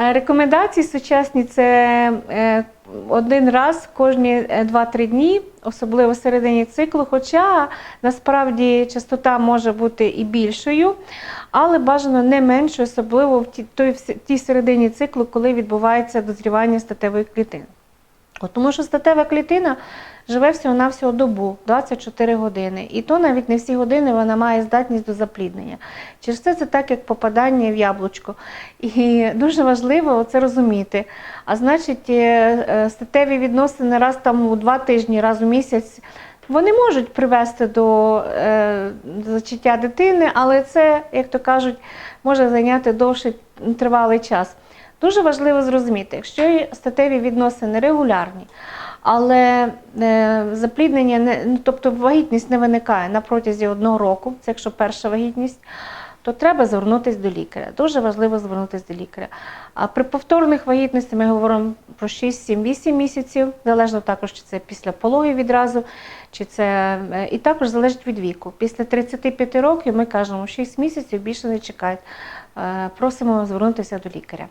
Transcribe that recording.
Е, Рекомендації сучасні це е, один раз кожні е, 2-3 дні, особливо в середині циклу. Хоча насправді частота може бути і більшою, але бажано не меншою, особливо в тій середині циклу, коли відбувається дозрівання статевої клітини. Тому що статева клітина живе всього-навсього добу, 24 години. І то навіть не всі години вона має здатність до запліднення. Через це це так, як попадання в яблучко. І дуже важливо це розуміти. А значить, е, е, статеві відносини раз там у два тижні, раз у місяць. Вони можуть привести до е, зачаття дитини, але це, як то кажуть, може зайняти довший тривалий час. Дуже важливо зрозуміти, якщо статеві відносини регулярні, але е, запліднення не ну, тобто вагітність не виникає на протязі одного року, це якщо перша вагітність, то треба звернутися до лікаря. Дуже важливо звернутися до лікаря. А при повторних вагітності ми говоримо про 6, 7, 8 місяців, залежно також, чи це після пологів відразу, чи це е, і також залежить від віку. Після 35 років ми кажемо 6 місяців більше не чекають. Е, Просимо звернутися до лікаря.